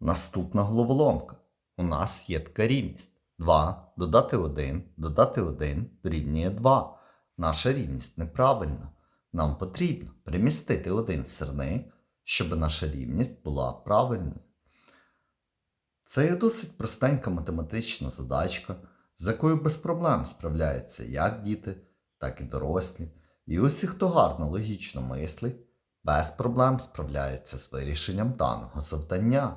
Наступна головоломка. У нас є така рівність. 2 додати 1, додати 1 дорівнює 2. Наша рівність неправильна. Нам потрібно перемістити один сирник, щоб наша рівність була правильною. Це є досить простенька математична задачка, з якою без проблем справляються як діти, так і дорослі. І усі, хто гарно логічно мислить, без проблем справляються з вирішенням даного завдання.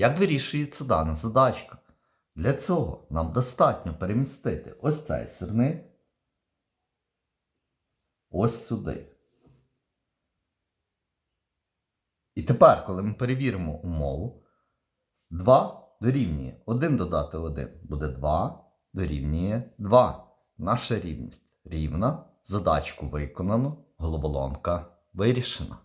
Як вирішується дана задачка? Для цього нам достатньо перемістити ось цей сирник ось сюди. І тепер, коли ми перевіримо умову, 2 дорівнює 1 додати 1 буде 2, дорівнює 2. Наша рівність рівна, задачку виконано, головоломка вирішена.